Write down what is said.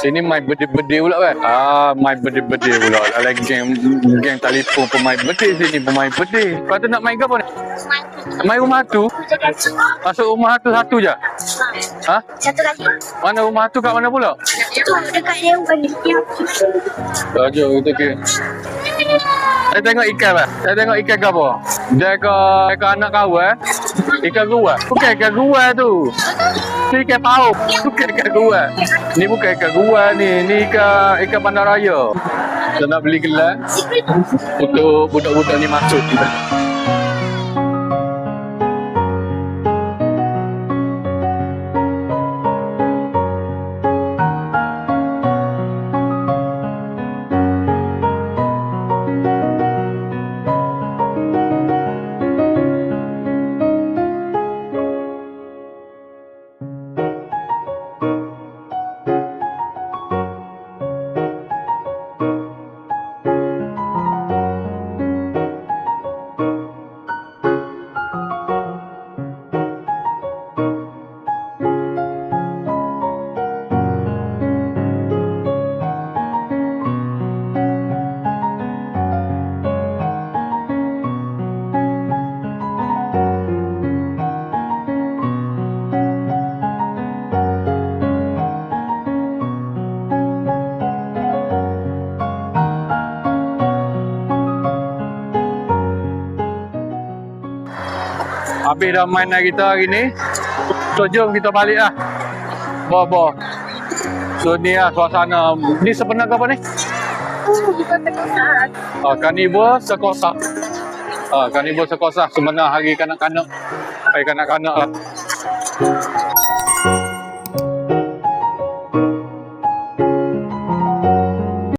Sini main berde-berde pula kan? Ah, main berde-berde pula. Ada geng geng telefon pemain berde sini, pemain berde. Kau tu nak main ke apa ni? Main rumah tu? Masuk rumah tu satu je? Ha? Satu lagi. Mana rumah tu kat mana pula? Tu dekat dia bukan dia. Raja kita ke. Saya tengok ikan lah. Saya tengok ikan ke apa? Dia ke, ke anak kau eh? Ikan gua. Bukan ikan gua tu. Ni ikan pauk. Bukan ikan gua. Ni bukan ikan gua ni. Ni ikan ikan bandar raya. Kita nak beli gelas untuk budak-budak ni masuk. Habis dah main dengan kita hari ni. So jom kita balik lah. Bawa-bawa. So ni lah suasana. Ni sebenarnya apa ni? Oh. Ah, kanibal sekosak. Ah, kanibal sekosak sebenarnya hari kanak-kanak. Hari kanak-kanak lah.